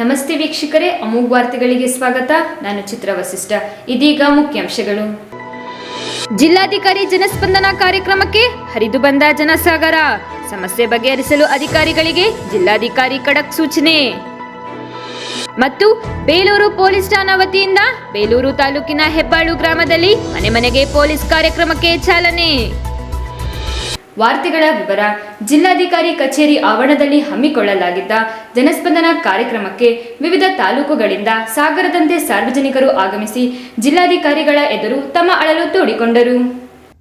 ನಮಸ್ತೆ ವೀಕ್ಷಕರೇ, ಅಮೋಘ್ ವಾರ್ತೆಗಳಿಗೆ ಸ್ವಾಗತ. ನಾನು ಚಿತ್ರ ವಸಿಷ್ಠ. ಇದೀಗ ಮುಖ್ಯಾಂಶಗಳು. ಜಿಲ್ಲಾಧಿಕಾರಿ ಜನಸ್ಪಂದನ ಕಾರ್ಯಕ್ರಮಕ್ಕೆ ಹರಿದು ಬಂದ ಜನಸಾಗರ. ಸಮಸ್ಯೆ ಬಗೆಹರಿಸಲು ಅಧಿಕಾರಿಗಳಿಗೆ ಜಿಲ್ಲಾಧಿಕಾರಿ ಖಡಕ್ ಸೂಚನೆ. ಮತ್ತು ಬೇಲೂರು ಪೊಲೀಸ್ ಠಾಣಾ ವತಿಯಿಂದ ಬೇಲೂರು ತಾಲೂಕಿನ ಹೆಬ್ಬಾಳು ಗ್ರಾಮದಲ್ಲಿ ಮನೆ ಮನೆಗೆ ಪೊಲೀಸ್ ಕಾರ್ಯಕ್ರಮಕ್ಕೆ ಚಾಲನೆ. ವಾರ್ತೆಗಳ ವಿವರ ಜಿಲ್ಲಾಧಿಕಾರಿ ಕಚೇರಿ ಆವರಣದಲ್ಲಿ ಹಮ್ಮಿಕೊಳ್ಳಲಾಗಿದ್ದ ಜನಸ್ಪಂದನ ಕಾರ್ಯಕ್ರಮಕ್ಕೆ ವಿವಿಧ ತಾಲೂಕುಗಳಿಂದ ಸಾಗರದಂತೆ ಸಾರ್ವಜನಿಕರು ಆಗಮಿಸಿ ಜಿಲ್ಲಾಧಿಕಾರಿಗಳ ಎದುರು ತಮ್ಮ ಅಳಲು ತೋಡಿಕೊಂಡರು.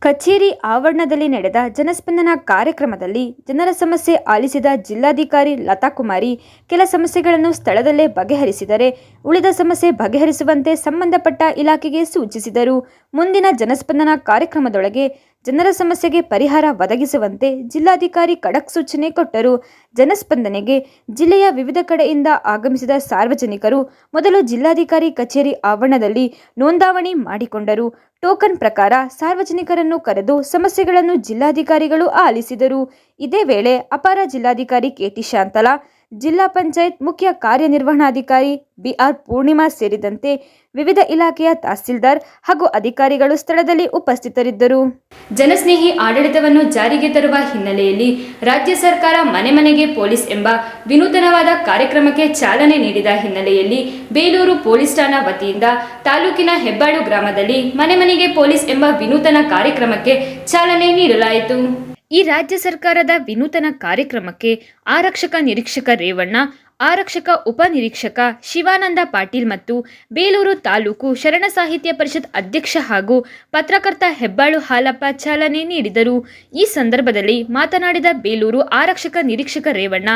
ಕಚೇರಿ ಆವರಣದಲ್ಲಿ ನಡೆದ ಜನಸ್ಪಂದನ ಕಾರ್ಯಕ್ರಮದಲ್ಲಿ ಜನರ ಸಮಸ್ಯೆ ಆಲಿಸಿದ ಜಿಲ್ಲಾಧಿಕಾರಿ ಲತಾ ಕುಮಾರಿ ಕೆಲ ಸಮಸ್ಯೆಗಳನ್ನು ಸ್ಥಳದಲ್ಲೇ ಬಗೆಹರಿಸಿದರೆ, ಉಳಿದ ಸಮಸ್ಯೆ ಬಗೆಹರಿಸುವಂತೆ ಸಂಬಂಧಪಟ್ಟ ಇಲಾಖೆಗೆ ಸೂಚಿಸಿದರು. ಮುಂದಿನ ಜನಸ್ಪಂದನ ಕಾರ್ಯಕ್ರಮದೊಳಗೆ ಜನರ ಸಮಸ್ಯೆಗೆ ಪರಿಹಾರ ಒದಗಿಸುವಂತೆ ಜಿಲ್ಲಾಧಿಕಾರಿ ಖಡಕ್ ಸೂಚನೆ ಕೊಟ್ಟರು. ಜನಸ್ಪಂದನೆಗೆ ಜಿಲ್ಲೆಯ ವಿವಿಧ ಕಡೆಯಿಂದ ಆಗಮಿಸಿದ ಸಾರ್ವಜನಿಕರು ಮೊದಲು ಜಿಲ್ಲಾಧಿಕಾರಿ ಕಚೇರಿ ಆವರಣದಲ್ಲಿ ನೋಂದಾವಣಿ ಮಾಡಿಕೊಂಡರು. ಟೋಕನ್ ಪ್ರಕಾರ ಸಾರ್ವಜನಿಕರನ್ನು ಕರೆದು ಸಮಸ್ಯೆಗಳನ್ನು ಜಿಲ್ಲಾಧಿಕಾರಿಗಳು ಆಲಿಸಿದರು. ಇದೇ ವೇಳೆ ಅಪರ ಜಿಲ್ಲಾಧಿಕಾರಿ ಕೆಟಿ ಶಾಂತಲಾ ಜಿಲ್ಲಾ ಪಂಚಾಯತ್ ಮುಖ್ಯ ಕಾರ್ಯನಿರ್ವಹಣಾಧಿಕಾರಿ ಬಿಆರ್ ಪೂರ್ಣಿಮಾ ಸೇರಿದಂತೆ ವಿವಿಧ ಇಲಾಖೆಯ ತಹಸೀಲ್ದಾರ್ ಹಾಗೂ ಅಧಿಕಾರಿಗಳು ಸ್ಥಳದಲ್ಲಿ ಉಪಸ್ಥಿತರಿದ್ದರು. ಜನಸ್ನೇಹಿ ಆಡಳಿತವನ್ನು ಜಾರಿಗೆ ತರುವ ಹಿನ್ನೆಲೆಯಲ್ಲಿ ರಾಜ್ಯ ಸರ್ಕಾರ ಮನೆ ಮನೆಗೆ ಪೊಲೀಸ್ ಎಂಬ ವಿನೂತನವಾದ ಕಾರ್ಯಕ್ರಮಕ್ಕೆ ಚಾಲನೆ ನೀಡಿದ ಹಿನ್ನೆಲೆಯಲ್ಲಿ ಬೇಲೂರು ಪೊಲೀಸ್ ಠಾಣಾ ವತಿಯಿಂದ ತಾಲೂಕಿನ ಹೆಬ್ಬಾಳು ಗ್ರಾಮದಲ್ಲಿ ಮನೆ ಮನೆಗೆ ಪೊಲೀಸ್ ಎಂಬ ವಿನೂತನ ಕಾರ್ಯಕ್ರಮಕ್ಕೆ ಚಾಲನೆ ನೀಡಲಾಯಿತು. ಈ ರಾಜ್ಯ ಸರ್ಕಾರದ ವಿನೂತನ ಕಾರ್ಯಕ್ರಮಕ್ಕೆ ಆರಕ್ಷಕ ನಿರೀಕ್ಷಕ ರೇವಣ್ಣ ಆರಕ್ಷಕ, ಉಪನಿರೀಕ್ಷಕ ಶಿವಾನಂದ ಪಾಟೀಲ್ ಮತ್ತು ಬೇಲೂರು ತಾಲೂಕು ಶರಣ ಸಾಹಿತ್ಯ ಪರಿಷತ್ ಅಧ್ಯಕ್ಷ ಹಾಗೂ ಪತ್ರಕರ್ತ ಹೆಬ್ಬಾಳು ಹಾಲಪ್ಪ ಚಾಲನೆ ನೀಡಿದರು. ಈ ಸಂದರ್ಭದಲ್ಲಿ ಮಾತನಾಡಿದ ಬೇಲೂರು ಆರಕ್ಷಕ ನಿರೀಕ್ಷಕ ರೇವಣ್ಣ,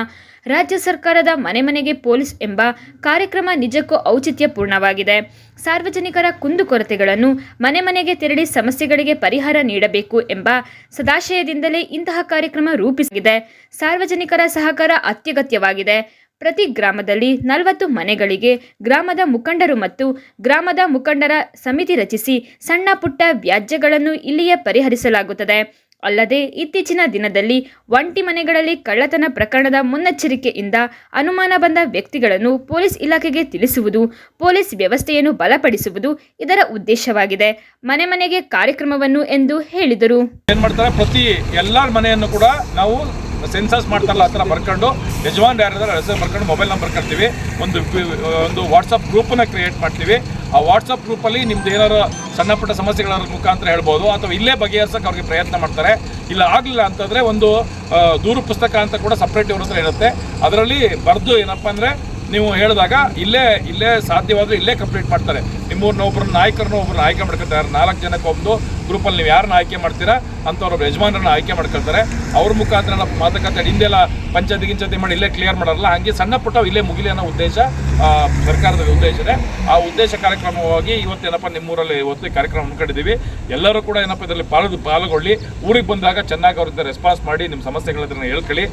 ರಾಜ್ಯ ಸರ್ಕಾರದ ಮನೆ ಮನೆಗೆ ಪೊಲೀಸ್ ಎಂಬ ಕಾರ್ಯಕ್ರಮ ನಿಜಕ್ಕೂ ಔಚಿತ್ಯಪೂರ್ಣವಾಗಿದೆ. ಸಾರ್ವಜನಿಕರ ಕುಂದುಕೊರತೆಗಳನ್ನು ಮನೆ ಮನೆಗೆ ತೆರಳಿ ಸಮಸ್ಯೆಗಳಿಗೆ ಪರಿಹಾರ ನೀಡಬೇಕು ಎಂಬ ಸದಾಶಯದಿಂದಲೇ ಇಂತಹ ಕಾರ್ಯಕ್ರಮ ರೂಪಿಸಿದೆ. ಸಾರ್ವಜನಿಕರ ಸಹಕಾರ ಅತ್ಯಗತ್ಯವಾಗಿದೆ. ಪ್ರತಿ ಗ್ರಾಮದಲ್ಲಿ ನಲವತ್ತು ಮನೆಗಳಿಗೆ ಗ್ರಾಮದ ಮುಖಂಡರು ಮತ್ತು ಗ್ರಾಮದ ಮುಖಂಡರ ಸಮಿತಿ ರಚಿಸಿ ಸಣ್ಣ ಪುಟ್ಟ ವ್ಯಾಜ್ಯಗಳನ್ನು ಇಲ್ಲಿಯೇ ಪರಿಹರಿಸಲಾಗುತ್ತದೆ. ಅಲ್ಲದೆ ಇತ್ತೀಚಿನ ದಿನದಲ್ಲಿ ಒಂಟಿ ಮನೆಗಳಲ್ಲಿ ಕಳ್ಳತನ ಪ್ರಕರಣದ ಮುನ್ನೆಚ್ಚರಿಕೆಯಿಂದ ಅನುಮಾನ ಬಂದ ವ್ಯಕ್ತಿಗಳನ್ನು ಪೊಲೀಸ್ ಇಲಾಖೆಗೆ ತಿಳಿಸುವುದು, ಪೊಲೀಸ್ ವ್ಯವಸ್ಥೆಯನ್ನು ಬಲಪಡಿಸುವುದು ಇದರ ಉದ್ದೇಶವಾಗಿದೆ. ಮನೆ ಮನೆಗೆ ಕಾರ್ಯಕ್ರಮವನ್ನು ಎಂದು ಹೇಳಿದರು. ಏನ್ ಪ್ರತಿ ಎಲ್ಲರ ಮನೆಯನ್ನು ಕೂಡ ನಾವು ಸೆನ್ಸಸ್ ಮಾಡ್ತಾರಲ್ಲ ಆ ಥರ ಬರ್ಕೊಂಡು ಯಜಮಾನ್ ಯಾರಿದ್ದಾರೆ ಹೆಸರು ಬರ್ಕೊಂಡು ಮೊಬೈಲ್ ನಂಬರ್ ಬರ್ಕೊಳ್ತೀವಿ ಒಂದು ಒಂದು ವಾಟ್ಸಪ್ ಗ್ರೂಪನ್ನ ಕ್ರಿಯೇಟ್ ಮಾಡ್ತೀವಿ. ಆ ವಾಟ್ಸಪ್ ಗ್ರೂಪಲ್ಲಿ ನಿಮ್ದು ಏನಾರು ಸಣ್ಣ ಪುಟ್ಟ ಸಮಸ್ಯೆಗಳ ಮುಖಾಂತರ ಹೇಳ್ಬೋದು, ಅಥವಾ ಇಲ್ಲೇ ಬಗೆಹರಿಸೋಕೆ ಅವ್ರಿಗೆ ಪ್ರಯತ್ನ ಮಾಡ್ತಾರೆ. ಇಲ್ಲ ಆಗಲಿಲ್ಲ ಅಂತಂದರೆ ಒಂದು ದೂರು ಪುಸ್ತಕ ಅಂತ ಕೂಡ ಸಪ್ರೇಟ್ ಇವ್ರ ಹತ್ರ ಇರುತ್ತೆ. ಅದರಲ್ಲಿ ಬರೆದು ಏನಪ್ಪ ಅಂದರೆ ನೀವು ಹೇಳಿದಾಗ ಇಲ್ಲೇ ಇಲ್ಲೇ ಸಾಧ್ಯವಾದರೆ ಇಲ್ಲೇ ಕಂಪ್ಲೀಟ್ ಮಾಡ್ತಾರೆ. ನಿಮ್ಮೂರನ್ನ ಒಬ್ಬರು ನಾಯಕರನ್ನ ಒಬ್ಬರನ್ನ ಆಯ್ಕೆ ಮಾಡ್ಕೊತಾರೆ. ನಾಲ್ಕು ಜನಕ್ಕೆ ಒಂದು ಗ್ರೂಪಲ್ಲಿ ನೀವು ಯಾರನ್ನ ಆಯ್ಕೆ ಮಾಡ್ತೀರಾ, ಅಂಥವ್ರ ಯಜಮಾನರನ್ನ ಆಯ್ಕೆ ಮಾಡ್ಕೊಳ್ತಾರೆ. ಅವ್ರ ಮುಖಾಂತರ ಮಾತುಕತೆ ಹಿಂದೆಲ್ಲ ಪಂಚಾಯತಿ ಗಿಂಚತಿ ಮಾಡಿ ಇಲ್ಲೇ ಕ್ಲಿಯರ್ ಮಾಡೋಲ್ಲ. ಹಾಗೆ ಸಣ್ಣ ಪುಟ್ಟ ಇಲ್ಲೇ ಮುಗಿಲಿ ಅನ್ನೋ ಉದ್ದೇಶ ಸರ್ಕಾರದ ಉದ್ದೇಶ ಇದೆ. ಆ ಉದ್ದೇಶ ಕಾರ್ಯಕ್ರಮವಾಗಿ ಇವತ್ತೇನಪ್ಪ ನಿಮ್ಮೂರಲ್ಲಿ ಇವತ್ತು ಕಾರ್ಯಕ್ರಮ ಹಮ್ಮಿಕೊಂಡಿದ್ದೀವಿ. ಎಲ್ಲರೂ ಕೂಡ ಏನಪ್ಪ ಇದರಲ್ಲಿ ಪಾಲು ಪಾಲ್ಗೊಳ್ಳಿ. ಊರಿಗೆ ಬಂದಾಗ ಚೆನ್ನಾಗಿ ಅವ್ರಿಂದ ರೆಸ್ಪಾನ್ಸ್ ಮಾಡಿ ನಿಮ್ಮ ಸಮಸ್ಯೆಗಳನ್ನ ಹೇಳ್ಕೊಳ್ಳಿ.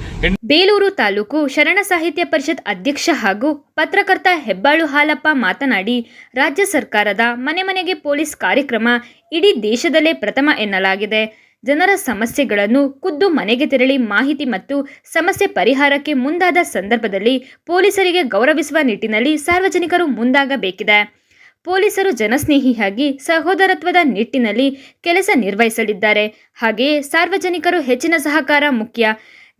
ಬೇಲೂರು ತಾಲೂಕು ಶರಣ ಸಾಹಿತ್ಯ ಪರಿಷತ್ ಅಧ್ಯಕ್ಷ ಹಾಗೂ ಪತ್ರಕರ್ತ ಹೆಬ್ಬಾಳು ಹಾಲಪ್ಪ ಮಾತನಾಡಿ, ರಾಜ್ಯ ಸರ್ಕಾರದ ಮನೆ ಮನೆಗೆ ಪೊಲೀಸ್ ಕಾರ್ಯಕ್ರಮ ಇಡೀ ದೇಶದಲ್ಲೇ ಪ್ರಥಮ ಎನ್ನಲಾಗಿದೆ. ಜನರ ಸಮಸ್ಯೆಗಳನ್ನು ಖುದ್ದು ಮನೆಗೆ ತೆರಳಿ ಮಾಹಿತಿ ಮತ್ತು ಸಮಸ್ಯೆ ಪರಿಹಾರಕ್ಕೆ ಮುಂದಾದ ಸಂದರ್ಭದಲ್ಲಿ ಪೊಲೀಸರಿಗೆ ಗೌರವಿಸುವ ನಿಟ್ಟಿನಲ್ಲಿ ಸಾರ್ವಜನಿಕರು ಮುಂದಾಗಬೇಕಿದೆ. ಪೊಲೀಸರು ಜನಸ್ನೇಹಿಯಾಗಿ ಸಹೋದರತ್ವದ ನಿಟ್ಟಿನಲ್ಲಿ ಕೆಲಸ ನಿರ್ವಹಿಸಲಿದ್ದಾರೆ. ಹಾಗೆಯೇ ಸಾರ್ವಜನಿಕರು ಹೆಚ್ಚಿನ ಸಹಕಾರ ಮುಖ್ಯ.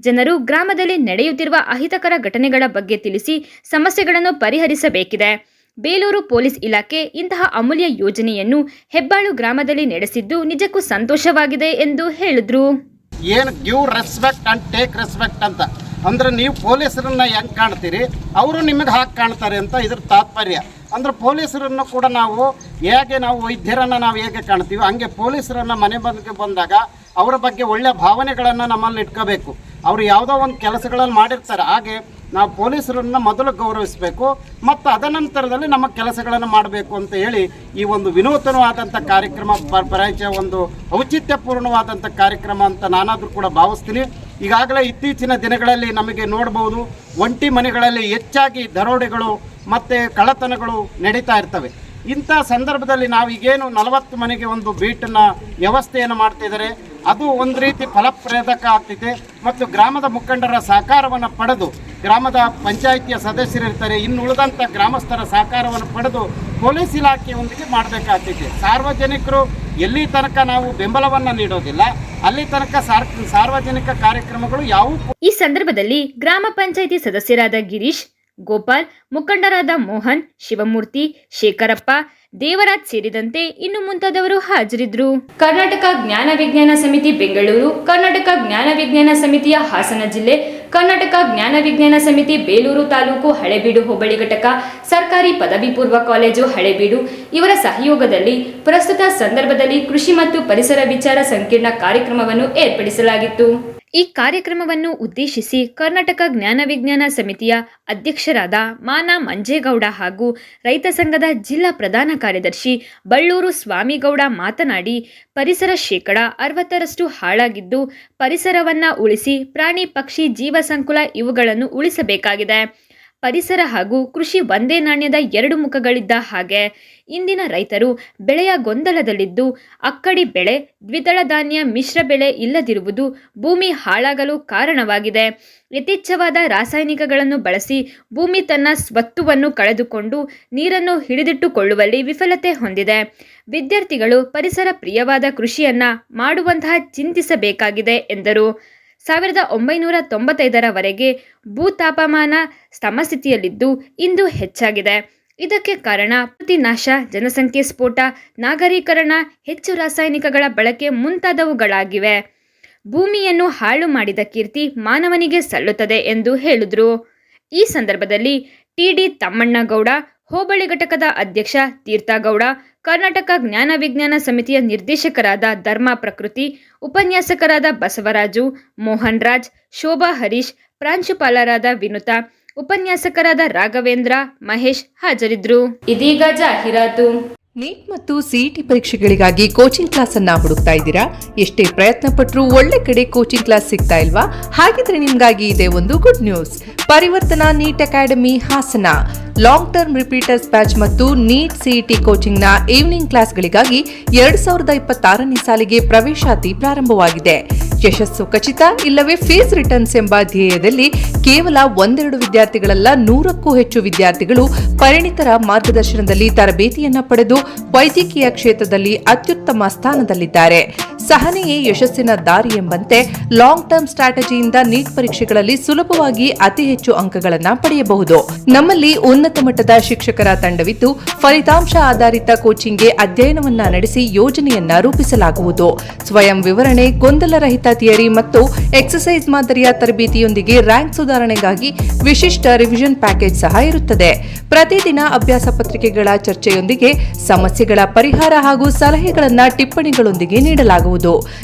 ಜನರು ಗ್ರಾಮದಲ್ಲಿ ನಡೆಯುತ್ತಿರುವ ಅಹಿತಕರ ಘಟನೆಗಳ ಬಗ್ಗೆ ತಿಳಿಸಿ ಸಮಸ್ಯೆಗಳನ್ನು ಪರಿಹರಿಸಬೇಕಿದೆ. ಬೇಲೂರು ಪೊಲೀಸ್ ಇಲಾಖೆ ಇಂತಹ ಅಮೂಲ್ಯ ಯೋಜನೆಯನ್ನು ಹೆಬ್ಬಾಳು ಗ್ರಾಮದಲ್ಲಿ ನಡೆಸಿದ್ದು ನಿಜಕ್ಕೂ ಸಂತೋಷವಾಗಿದೆ ಎಂದು ಹೇಳಿದ್ರು. ಏನು give respect and take respect ಅಂತ. ಅಂದ್ರೆ ನೀವು ಪೊಲೀಸರನ್ನ ಹೆಂಗೆ ಕಾಣ್ತೀರಿ? ಅವರು ನಿಮಗೆ ಹಾಕಿ ಕಾಣ್ತಾರೆ ಅಂತ ಇದ್ರ ತಾತ್ಪರ್ಯ. ಅಂದ್ರೆ ಪೊಲೀಸರನ್ನು ಕೂಡ ನಾವು ಹೇಗೆ ನಾವು ವೈದ್ಯರನ್ನು ನಾವು ಹೇಗೆ ಕಾಣ್ತೀವಿ, ಹಂಗೆ ಪೊಲೀಸರನ್ನು ಮನೆ ಬಂದಿಗೆ ಬಂದಾಗ ಅವರ ಬಗ್ಗೆ ಒಳ್ಳೆಯ ಭಾವನೆಗಳನ್ನು ನಮ್ಮಲ್ಲಿ ಇಟ್ಕೋಬೇಕು. ಅವರು ಯಾವುದೋ ಒಂದು ಕೆಲಸಗಳನ್ನು ಮಾಡಿರ್ತಾರೆ. ಹಾಗೆ ನಾವು ಪೊಲೀಸರನ್ನ ಮೊದಲು ಗೌರವಿಸಬೇಕು, ಮತ್ತು ಅದನಂತರದಲ್ಲಿ ನಮ್ಮ ಕೆಲಸಗಳನ್ನು ಮಾಡಬೇಕು ಅಂತ ಹೇಳಿ ಈ ಒಂದು ವಿನೂತನವಾದಂಥ ಕಾರ್ಯಕ್ರಮ ಪರಿಚಯ ಒಂದು ಔಚಿತ್ಯಪೂರ್ಣವಾದಂಥ ಕಾರ್ಯಕ್ರಮ ಅಂತ ನಾನಾದರೂ ಕೂಡ ಭಾವಿಸ್ತೀನಿ. ಈಗಾಗಲೇ ಇತ್ತೀಚಿನ ದಿನಗಳಲ್ಲಿ ನಮಗೆ ನೋಡ್ಬೋದು, ಒಂಟಿ ಮನೆಗಳಲ್ಲಿ ಹೆಚ್ಚಾಗಿ ದರೋಡೆಗಳು ಮತ್ತು ಕಳ್ಳತನಗಳು ನಡೀತಾ ಇರ್ತವೆ. ಇಂಥ ಸಂದರ್ಭದಲ್ಲಿ ನಾವು ಈಗೇನು ನಲವತ್ತು ಮನೆಗೆ ಒಂದು ಬೀಟನ್ನ ವ್ಯವಸ್ಥೆಯನ್ನು ಮಾಡ್ತಿದ್ದಾರೆ ಅದು ಒಂದು ರೀತಿ ಫಲಪ್ರದಕ ಆಗ್ತಿದೆ. ಮತ್ತು ಗ್ರಾಮದ ಮುಖಂಡರ ಸಹಕಾರವನ್ನು ಪಡೆದು ಗ್ರಾಮದ ಪಂಚಾಯಿತಿಯ ಸದಸ್ಯರಿರ್ತಾರೆ. ಇನ್ನು ಉಳಿದಂಥ ಗ್ರಾಮಸ್ಥರ ಸಹಕಾರವನ್ನು ಪಡೆದು ಪೊಲೀಸ್ ಇಲಾಖೆಯೊಂದಿಗೆ ಮಾಡಬೇಕಾಗ್ತಿದೆ. ಸಾರ್ವಜನಿಕರು ಎಲ್ಲಿ ತನಕ ನಾವು ಬೆಂಬಲವನ್ನು ನೀಡೋದಿಲ್ಲ, ಅಲ್ಲಿ ತನಕ ಸಾರ್, ಸಾರ್ವಜನಿಕ ಕಾರ್ಯಕ್ರಮಗಳು ಯಾವುವು ಈ ಸಂದರ್ಭದಲ್ಲಿ ಗ್ರಾಮ ಪಂಚಾಯಿತಿ ಸದಸ್ಯರಾದ ಗಿರೀಶ್ ಗೋಪಾಲ್, ಮುಖಂಡರಾದ ಮೋಹನ್, ಶಿವಮೂರ್ತಿ, ಶೇಖರಪ್ಪ, ದೇವರಾಜ್ ಸೇರಿದಂತೆ ಇನ್ನು ಮುಂತಾದವರು ಹಾಜರಿದ್ದರು. ಕರ್ನಾಟಕ ಜ್ಞಾನ ವಿಜ್ಞಾನ ಸಮಿತಿ ಬೆಂಗಳೂರು, ಕರ್ನಾಟಕ ಜ್ಞಾನ ವಿಜ್ಞಾನ ಸಮಿತಿಯ ಹಾಸನ ಜಿಲ್ಲೆ, ಕರ್ನಾಟಕ ಜ್ಞಾನ ವಿಜ್ಞಾನ ಸಮಿತಿ ಬೇಲೂರು ತಾಲೂಕು ಹಳೆಬೀಡು ಹೋಬಳಿ ಘಟಕ, ಸರ್ಕಾರಿ ಪದವಿ ಪೂರ್ವ ಕಾಲೇಜು ಹಳೆಬೀಡು. ಇವರ ಸಹಯೋಗದಲ್ಲಿ ಪ್ರಸ್ತುತ ಸಂದರ್ಭದಲ್ಲಿ ಕೃಷಿ ಮತ್ತು ಪರಿಸರ ವಿಚಾರ ಸಂಕೀರ್ಣ ಕಾರ್ಯಕ್ರಮವನ್ನು ಏರ್ಪಡಿಸಲಾಗಿತ್ತು. ಈ ಕಾರ್ಯಕ್ರಮವನ್ನು ಉದ್ದೇಶಿಸಿ ಕರ್ನಾಟಕ ಜ್ಞಾನ ವಿಜ್ಞಾನ ಸಮಿತಿಯ ಅಧ್ಯಕ್ಷರಾದ ಮಾನ ಮಂಜೇಗೌಡ ಹಾಗೂ ರೈತ ಸಂಘದ ಜಿಲ್ಲಾ ಪ್ರಧಾನ ಕಾರ್ಯದರ್ಶಿ ಬಳ್ಳೂರು ಸ್ವಾಮಿಗೌಡ ಮಾತನಾಡಿ, ಪರಿಸರ ಶೇಕಡ ಅರವತ್ತರಷ್ಟು ಹಾಳಾಗಿದ್ದು ಪರಿಸರವನ್ನು ಉಳಿಸಿ ಪ್ರಾಣಿ ಪಕ್ಷಿ ಜೀವ ಸಂಕುಲ ಇವುಗಳನ್ನು ಉಳಿಸಬೇಕಾಗಿದೆ. ಪರಿಸರ ಹಾಗೂ ಕೃಷಿ ಒಂದೇ ನಾಣ್ಯದ ಎರಡು ಮುಖಗಳಿದ್ದ ಹಾಗೆ ಇಂದಿನ ರೈತರು ಬೆಳೆಯ ಗೊಂದಲದಲ್ಲಿದ್ದು ಅಕ್ಕಡಿ ಬೆಳೆ, ದ್ವಿದಳ ಧಾನ್ಯ, ಮಿಶ್ರ ಬೆಳೆ ಇಲ್ಲದಿರುವುದು ಭೂಮಿ ಹಾಳಾಗಲು ಕಾರಣವಾಗಿದೆ. ಯಥೇಚ್ಛವಾದ ರಾಸಾಯನಿಕಗಳನ್ನು ಬಳಸಿ ಭೂಮಿ ತನ್ನ ಸ್ವತ್ತುವನ್ನು ಕಳೆದುಕೊಂಡು ನೀರನ್ನು ಹಿಡಿದಿಟ್ಟುಕೊಳ್ಳುವಲ್ಲಿ ವಿಫಲತೆ ಹೊಂದಿದೆ. ವಿದ್ಯಾರ್ಥಿಗಳು ಪರಿಸರ ಪ್ರಿಯವಾದ ಕೃಷಿಯನ್ನ ಮಾಡುವಂತಹ ಚಿಂತಿಸಬೇಕಾಗಿದೆ ಎಂದರು. ಸಾವಿರದ ಒಂಬೈನೂರ ತೊಂಬತ್ತೈದರವರೆಗೆ ಭೂ ತಾಪಮಾನ ಸಮಸ್ಥಿತಿಯಲ್ಲಿದ್ದು ಇಂದು ಹೆಚ್ಚಾಗಿದೆ. ಇದಕ್ಕೆ ಕಾರಣ ಪ್ರತಿ ನಾಶ, ಜನಸಂಖ್ಯೆ ಸ್ಫೋಟ, ನಾಗರೀಕರಣ, ಹೆಚ್ಚು ರಾಸಾಯನಿಕಗಳ ಬಳಕೆ ಮುಂತಾದವುಗಳಾಗಿವೆ. ಭೂಮಿಯನ್ನು ಹಾಳು ಮಾಡಿದ ಕೀರ್ತಿ ಮಾನವನಿಗೆ ಸಲ್ಲುತ್ತದೆ ಎಂದು ಹೇಳಿದರು. ಈ ಸಂದರ್ಭದಲ್ಲಿ ಟಿಡಿ ತಮ್ಮಣ್ಣಗೌಡ ಹೋಬಳಿ ಘಟಕದ ಅಧ್ಯಕ್ಷ ತೀರ್ಥಗೌಡ, ಕರ್ನಾಟಕ ಜ್ಞಾನ ವಿಜ್ಞಾನ ಸಮಿತಿಯ ನಿರ್ದೇಶಕರಾದ ಧರ್ಮ ಪ್ರಕೃತಿ, ಉಪನ್ಯಾಸಕರಾದ ಬಸವರಾಜು ಮೋಹನ್ ರಾಜ್ ಶೋಭಾ ಹರೀಶ್, ಪ್ರಾಂಶುಪಾಲರಾದ ವಿನುತಾ, ಉಪನ್ಯಾಸಕರಾದ ರಾಘವೇಂದ್ರ, ಮಹೇಶ್ ಹಾಜರಿದ್ರು ಇದೀಗ ಜಾಹೀರಾತು. ನೀಟ್ ಮತ್ತು ಸಿಇಟಿ ಪರೀಕ್ಷೆಗಳಿಗಾಗಿ ಕೋಚಿಂಗ್ ಕ್ಲಾಸ್ ಅನ್ನ ಹುಡುಕ್ತಾ ಇದ್ದೀರಾ? ಎಷ್ಟೇ ಪ್ರಯತ್ನ ಪಟ್ಟರೂ ಒಳ್ಳೆ ಕಡೆ ಕೋಚಿಂಗ್ ಕ್ಲಾಸ್ ಸಿಗ್ತಾ ಇಲ್ವಾ? ಹಾಗಿದ್ರೆ ನಿಮ್ಗಾಗಿ ಇದೆ ಒಂದು good news Parivartana NEET academy Hassan. Long term repeaters batch ಮತ್ತು ನೀಟ್ ಸಿಇಟಿ ಕೋಚಿಂಗ್ನ ಈವ್ನಿಂಗ್ ಕ್ಲಾಸ್ಗಳಿಗಾಗಿ ಎರಡ್ ಸಾವಿರದ ಇಪ್ಪತ್ತಾರನೇ ಸಾಲಿಗೆ ಪ್ರವೇಶಾತಿ ಪ್ರಾರಂಭವಾಗಿದೆ. ಯಶಸ್ಸು ಖಚಿತ, ಇಲ್ಲವೇ ಫೀಸ್ ರಿಟರ್ನ್ಸ್ ಎಂಬ ಧ್ಯೇಯದಲ್ಲಿ ಕೇವಲ ಒಂದೆರಡು ವಿದ್ಯಾರ್ಥಿಗಳಲ್ಲ ನೂರಕ್ಕೂ ಹೆಚ್ಚು ವಿದ್ಯಾರ್ಥಿಗಳು ಪರಿಣಿತರ ಮಾರ್ಗದರ್ಶನದಲ್ಲಿ ತರಬೇತಿಯನ್ನ ಪಡೆದು ವೈದ್ಯಕೀಯ ಕ್ಷೇತ್ರದಲ್ಲಿ ಅತ್ಯುತ್ತಮ ಸ್ಥಾನದಲ್ಲಿದ್ದಾರೆ. ಸಹನೆಯೇ ಯಶಸ್ಸಿನ ದಾರಿ ಎಂಬಂತೆ ಲಾಂಗ್ ಟರ್ಮ್ ಸ್ಟ್ರಾಟಜಿಯಿಂದ ನೀಟ್ ಪರೀಕ್ಷೆಗಳಲ್ಲಿ ಸುಲಭವಾಗಿ ಅತಿ ಹೆಚ್ಚು ಅಂಕಗಳನ್ನು ಪಡೆಯಬಹುದು. ನಮ್ಮಲ್ಲಿ ಉನ್ನತ ಮಟ್ಟದ ಶಿಕ್ಷಕರ ತಂಡವಿದ್ದು, ಫಲಿತಾಂಶ ಆಧಾರಿತ ಕೋಚಿಂಗ್ಗೆ ಅಧ್ಯಯನವನ್ನ ನಡೆಸಿ ಯೋಜನೆಯನ್ನ ರೂಪಿಸಲಾಗುವುದು. ಸ್ವಯಂ ವಿವರಣೆ ಗೊಂದಲರಹಿತ ಥಿಯರಿ ಮತ್ತು ಎಕ್ಸಸೈಸ್ ಮಾದರಿಯ ತರಬೇತಿಯೊಂದಿಗೆ ರ್ಯಾಂಕ್ ಸುಧಾರಣೆಗಾಗಿ ವಿಶಿಷ್ಟ ರಿವಿಷನ್ ಪ್ಯಾಕೇಜ್ ಸಹ ಇರುತ್ತದೆ. ಪ್ರತಿದಿನ ಅಭ್ಯಾಸ ಪತ್ರಿಕೆಗಳ ಚರ್ಚೆಯೊಂದಿಗೆ ಸಮಸ್ಯೆಗಳ ಪರಿಹಾರ ಹಾಗೂ ಸಲಹೆಗಳನ್ನು ಟಿಪ್ಪಣಿಗಳೊಂದಿಗೆ ನೀಡಲಾಗುವುದು.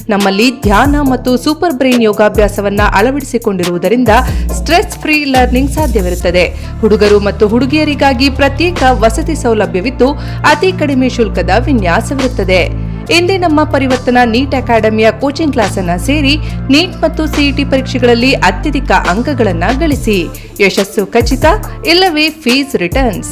ನಮ್ಮಲ್ಲಿ ಧ್ಯಾನ ಮತ್ತು ಸೂಪರ್ ಬ್ರೈನ್ ಯೋಗಾಭ್ಯಾಸವನ್ನ ಅಳವಡಿಸಿಕೊಂಡಿರುವುದರಿಂದ ಸ್ಟ್ರೆಸ್ ಫ್ರೀ ಲರ್ನಿಂಗ್ ಸಾಧ್ಯವಿರುತ್ತದೆ. ಹುಡುಗರು ಮತ್ತು ಹುಡುಗಿಯರಿಗಾಗಿ ಪ್ರತ್ಯೇಕ ವಸತಿ ಸೌಲಭ್ಯವಿದ್ದು, ಅತಿ ಕಡಿಮೆ ಶುಲ್ಕದ ವಿನ್ಯಾಸವಿರುತ್ತದೆ. ಇಂದೇ ನಮ್ಮ ಪರಿವರ್ತನಾ ನೀಟ್ ಅಕಾಡೆಮಿಯ ಕೋಚಿಂಗ್ ಕ್ಲಾಸ್ ಅನ್ನ ಸೇರಿ ನೀಟ್ ಮತ್ತು ಸಿಇಟಿ ಪರೀಕ್ಷೆಗಳಲ್ಲಿ ಅತ್ಯಧಿಕ ಅಂಕಗಳನ್ನು ಗಳಿಸಿ. ಯಶಸ್ಸು ಖಚಿತ ಇಲ್ಲವೇ ಫೀಸ್ ರಿಟರ್ನ್ಸ್.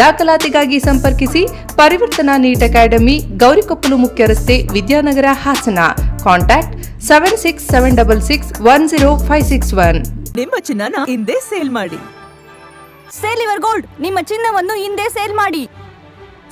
ದಾಖಲಾತಿಗಾಗಿ ಸಂಪರ್ಕಿಸಿ ಪರಿವರ್ತನಾ ನೀಟ್ ಅಕಾಡೆಮಿ ಗೌರಿಕೊಪ್ಪಲು ಮುಖ್ಯ ರಸ್ತೆ Vidyanagar Hassan. Contact seven six seven double six one zero five six one. ನಿಮ್ಮ ಚಿನ್ನನ ಹಿಂದೆ ಸೇಲ್ ಮಾಡಿ. ಸೇಲ್ ಇವರ್ ಗೋಲ್ಡ್ ನಿಮ್ಮ ಚಿನ್ನವನ್ನು ಹಿಂದೆ ಸೇಲ್ ಮಾಡಿ.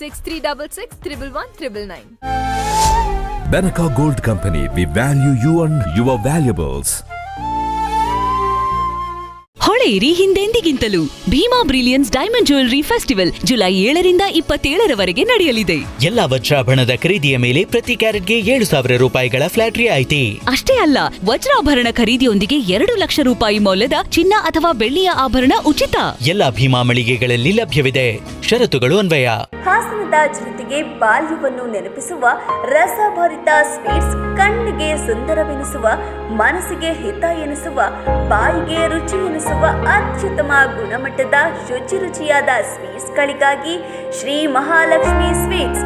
Six three double six triple one triple nine Benaca Gold Company, we value you and your valuables. ಹೊಳೆಯಿರಿ ಹಿಂದೆಂದಿಗಿಂತಲೂ. Bhima brilliance diamond jewellery festival July ಏಳರಿಂದ ಇಪ್ಪತ್ತೇಳರವರೆಗೆ ನಡೆಯಲಿದೆ. ಎಲ್ಲ ವಜ್ರಾಭರಣದ ಖರೀದಿಯ ಮೇಲೆ ಪ್ರತಿ ಕ್ಯಾರೆಟ್ಗೆ ಏಳು ಸಾವಿರ ರೂಪಾಯಿಗಳ ಫ್ಲಾಟ್ ರಿಯಾಯಿತಿ ಅಷ್ಟೇ ಅಲ್ಲ ವಜ್ರಾಭರಣ ಖರೀದಿಯೊಂದಿಗೆ ಎರಡು ಲಕ್ಷ ರೂಪಾಯಿ ಮೌಲ್ಯದ ಚಿನ್ನ ಅಥವಾ ಬೆಳ್ಳಿಯ ಆಭರಣ ಉಚಿತ. ಎಲ್ಲ ಭೀಮಾ ಮಳಿಗೆಗಳಲ್ಲಿ ಲಭ್ಯವಿದೆ. ಷರತ್ತುಗಳು ಅನ್ವಯ. ಜನತೆಗೆ ಬಾಲ್ಯವನ್ನು ನೆನಪಿಸುವ ರಸಭರಿತ ಸ್ವೀಟ್ಸ್ ಕಣ್ಣಿಗೆ ಸುಂದರವೆನಿಸುವ, ಮನಸ್ಸಿಗೆ ಹಿತ ಎನಿಸುವ, ಬಾಯಿಗೆ ರುಚಿ ಎನಿಸುವ ಅತ್ಯುತ್ತಮ ಗುಣಮಟ್ಟದ ಶುಚಿ ರುಚಿಯಾದ ಸ್ವೀಟ್ಸ್ಗಳಿಗಾಗಿ ಶ್ರೀ ಮಹಾಲಕ್ಷ್ಮಿ ಸ್ವೀಟ್ಸ್.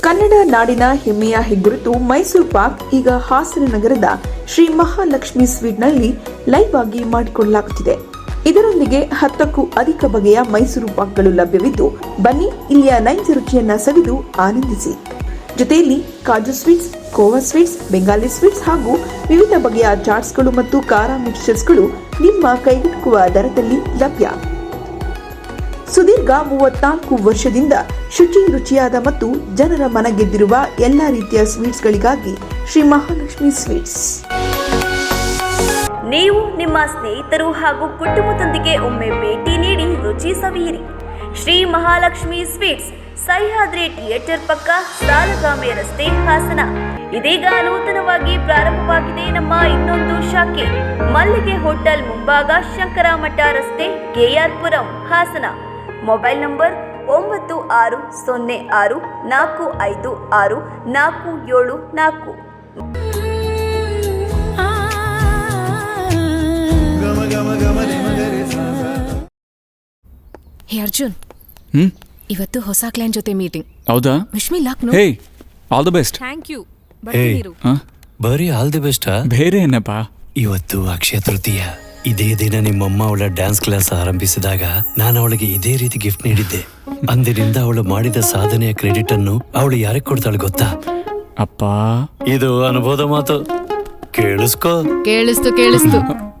ಕನ್ನಡ ನಾಡಿನ ಹೆಮ್ಮೆಯ ಹೆಗ್ಗುರುತು ಮೈಸೂರು ಪಾಕ್ ಈಗ ಹಾಸನ ನಗರದ ಶ್ರೀ ಮಹಾಲಕ್ಷ್ಮಿ ಸ್ವೀಟ್ನಲ್ಲಿ ಲೈವ್ ಆಗಿ ಮಾಡಿಕೊಳ್ಳಲಾಗುತ್ತಿದೆ. ಇದರೊಂದಿಗೆ ಹತ್ತಕ್ಕೂ ಅಧಿಕ ಬಗೆಯ ಮೈಸೂರು ಪಾಕ್ಗಳು ಲಭ್ಯವಿದ್ದು, ಬನ್ನಿ ಇಲ್ಲಿಯ ನೈಜ ರುಚಿಯನ್ನ ಸವಿದು ಆನಂದಿಸಿ. ಜೊತೆಯಲ್ಲಿ kaju sweets, khoa sweets, Bengali sweets ಹಾಗೂ ವಿವಿಧ ಬಗೆಯ ಚಾಟ್ಸ್ಗಳು ಮತ್ತು ಖಾರ ಮಿಕ್ಸ್ಚರ್ಸ್ಗಳು ನಿಮ್ಮ ಕೈಗೆಟುಕುವ ದರದಲ್ಲಿ ಲಭ್ಯ. ಸುದೀರ್ಘ ಮೂವತ್ನಾಲ್ಕು ವರ್ಷದಿಂದ ಶುಚಿ, ರುಚಿಯಾದ ಮತ್ತು ಜನರ ಮನ ಗೆದ್ದಿರುವ ಎಲ್ಲ ರೀತಿಯ ಸ್ವೀಟ್ಸ್ಗಳಿಗಾಗಿ ಶ್ರೀ ಮಹಾಲಕ್ಷ್ಮಿ ಸ್ವೀಟ್ಸ್. ನೀವು ನಿಮ್ಮ ಸ್ನೇಹಿತರು ಹಾಗೂ ಕುಟುಂಬದೊಂದಿಗೆ ಒಮ್ಮೆ ಭೇಟಿ ನೀಡಿ ರುಚಿ ಸವಿಯಿರಿ ಶ್ರೀ ಮಹಾಲಕ್ಷ್ಮಿ ಸ್ವೀಟ್ಸ್, ಸಹ್ಯಾದ್ರಿ ಥಿಯೇಟರ್ ಪಕ್ಕ ಸಾಲಗಾಮೆ ರಸ್ತೆ ಹಾಸನ. ಇದೀಗ ನೂತನವಾಗಿ ಪ್ರಾರಂಭವಾಗಿದೆ ನಮ್ಮ ಇನ್ನೊಂದು ಶಾಖೆ. ಮಲ್ಲಿಗೆ ಹೋಟೆಲ್ ಮುಂಭಾಗ ಶಂಕರಮಠ ರಸ್ತೆ ಕೆಆರ್ಪುರಂ ಹಾಸನ. ಮೊಬೈಲ್ ನಂಬರ್ ಒಂಬತ್ತು ಆರು ಸೊನ್ನೆ ಆರು ನಾಲ್ಕು ಐದು ಆರು ನಾಲ್ಕು ಏಳು ನಾಲ್ಕು. ಹೇ ಅರ್ಜುನ್. ಹ್ಮ್? ಇವತ್ತು ಹೊಸ ಕ್ಲೈಂಟ್ ಜೊತೆ ಮೀಟಿಂಗ್. ಹೌದಾ? Wish me no hey all the best thank you ಬರೀ ಆಲ್ ದಿ ಬೆಸ್ಟ್ ಬೇರೆ ಏನಪ್ಪ? ಇವತ್ತು ಅಕ್ಷಯ ತೃತೀಯ. ಇದೇ ದಿನ ನಿಮ್ಮಮ್ಮ ಅವಳ ಡ್ಯಾನ್ಸ್ ಕ್ಲಾಸ್ ಆರಂಭಿಸಿದಾಗ ನಾನು ಅವಳಿಗೆ ಇದೇ ರೀತಿ ಗಿಫ್ಟ್ ನೀಡಿದ್ದೆ. ಅಂದಿನಿಂದ ಅವಳು ಮಾಡಿದ ಸಾಧನೆಯ ಕ್ರೆಡಿಟ್ ಅನ್ನು ಅವಳು ಯಾರಿಗೆ ಕೊಡ್ತಾಳೆ ಗೊತ್ತಾ? ಅಪ್ಪ. ಇದು ಅನುಭವದ ಮಾತು. ಕೇಳಿಸ್ಕೋ. ಕೇಳಿಸ್ತು ಕೇಳಿಸ್ತು.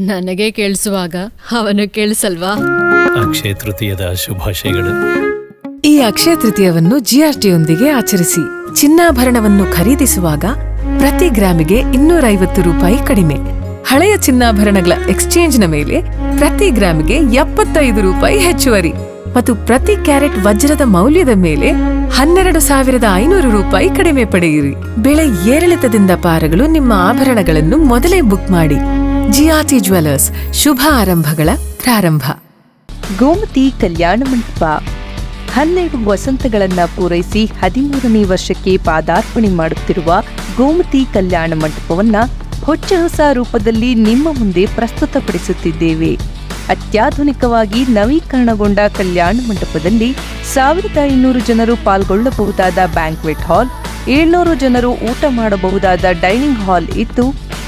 ನನಗೆ ಕೇಳಿಸುವಾಗ ಅವನು ಕೇಳಿಸಲ್ವಾ? ಅಕ್ಷಯ ತೃತೀಯದ ಶುಭಾಶಯಗಳು. ಈ ಅಕ್ಷಯ ತೃತೀಯವನ್ನು ಜಿಎಸ್ಟಿಯೊಂದಿಗೆ ಆಚರಿಸಿ ಚಿನ್ನಾಭರಣವನ್ನು ಖರೀದಿಸುವಾಗ ಪ್ರತಿ ಗ್ರಾಮಿಗೆ ಇನ್ನೂರ ಐವತ್ತು ರೂಪಾಯಿ ಕಡಿಮೆ. ಹಳೆಯ ಚಿನ್ನಾಭರಣಗಳ ಎಕ್ಸ್ಚೇಂಜ್ನ ಮೇಲೆ ಪ್ರತಿ ಗ್ರಾಮಿಗೆ ಎಪ್ಪತ್ತೈದು ರೂಪಾಯಿ ಹೆಚ್ಚುವರಿ ಮತ್ತು ಪ್ರತಿ ಕ್ಯಾರೆಟ್ ವಜ್ರದ ಮೌಲ್ಯದ ಮೇಲೆ ಹನ್ನೆರಡು ಸಾವಿರದ ಐನೂರು ರೂಪಾಯಿ ಕಡಿಮೆ ಪಡೆಯಿರಿ. ಬೆಳೆ ಏರಿಳಿತದಿಂದ ಪಾರಗಳು ನಿಮ್ಮ ಆಭರಣಗಳನ್ನು ಮೊದಲೇ ಬುಕ್ ಮಾಡಿ. ಜಿಆರ್ಟಿ ಜ್ಯುವೆಲರ್ಸ್, ಶುಭ ಆರಂಭಗಳ ಪ್ರಾರಂಭ. ಗೋಮತಿ ಕಲ್ಯಾಣ ಮಂಟಪ. ಹನ್ನೆರಡು ವಸಂತಗಳನ್ನು ಪೂರೈಸಿ ಹದಿಮೂರನೇ ವರ್ಷಕ್ಕೆ ಪಾದಾರ್ಪಣೆ ಮಾಡುತ್ತಿರುವ ಗೋಮತಿ ಕಲ್ಯಾಣ ಮಂಟಪವನ್ನ ಹೊಚ್ಚ ಹೊಸ ರೂಪದಲ್ಲಿ ನಿಮ್ಮ ಮುಂದೆ ಪ್ರಸ್ತುತಪಡಿಸುತ್ತಿದ್ದೇವೆ. ಅತ್ಯಾಧುನಿಕವಾಗಿ ನವೀಕರಣಗೊಂಡ ಕಲ್ಯಾಣ ಮಂಟಪದಲ್ಲಿ ಸಾವಿರದ ಐನೂರು ಜನರು ಪಾಲ್ಗೊಳ್ಳಬಹುದಾದ ಬ್ಯಾಂಕ್ವೆಟ್ ಹಾಲ್, ಏಳ್ನೂರು ಜನರು ಊಟ ಮಾಡಬಹುದಾದ ಡೈನಿಂಗ್ ಹಾಲ್ ಇದ್ದು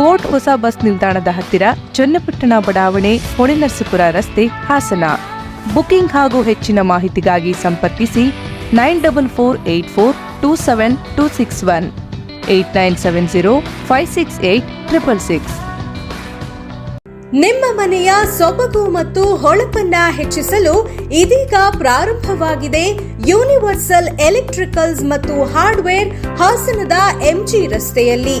ಕೋರ್ಟ್ ಹೊಸ ಬಸ್ ನಿಲ್ದಾಣದ ಹತ್ತಿರ ಚನ್ನಪಟ್ಟಣ ಬಡಾವಣೆ ಹೊಳೆನರಸೀಪುರ ರಸ್ತೆ ಹಾಸನ. ಬುಕಿಂಗ್ ಹಾಗೂ ಹೆಚ್ಚಿನ ಮಾಹಿತಿಗಾಗಿ ಸಂಪರ್ಕಿಸಿ nine double four eight four two seven two six one, eight nine seven zero five six eight triple six. ನಿಮ್ಮ ಮನೆಯ ಸೊಬಗು ಮತ್ತು ಹೊಳಪನ್ನ ಹೆಚ್ಚಿಸಲು ಇದೀಗ ಪ್ರಾರಂಭವಾಗಿದೆ ಯೂನಿವರ್ಸಲ್ ಎಲೆಕ್ಟ್ರಿಕಲ್ಸ್ ಮತ್ತು ಹಾರ್ಡ್ವೇರ್ ಹಾಸನದ ಎಂಜಿ ರಸ್ತೆಯಲ್ಲಿ.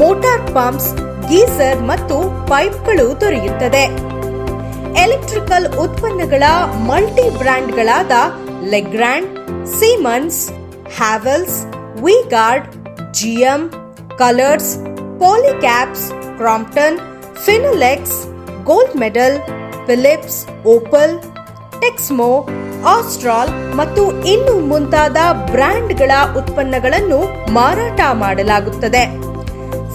motor pumps, geyser ಮತ್ತು ಪೈಪ್ಗಳು ದೊರೆಯುತ್ತದೆ. ಎಲೆಕ್ಟ್ರಿಕಲ್ ಉತ್ಪನ್ನಗಳ multi ಬ್ರ್ಯಾಂಡ್ಗಳಾದ Legrand, Siemens, Havells, V Guard, GM, colours, Polycabs, Crompton, Finolex, Gold Medal, Philips, Opal, Texmo, Astral ಮತ್ತು ಇನ್ನು ಮುಂತಾದ ಬ್ರ್ಯಾಂಡ್ಗಳ ಉತ್ಪನ್ನಗಳನ್ನು ಮಾರಾಟ ಮಾಡಲಾಗುತ್ತದೆ.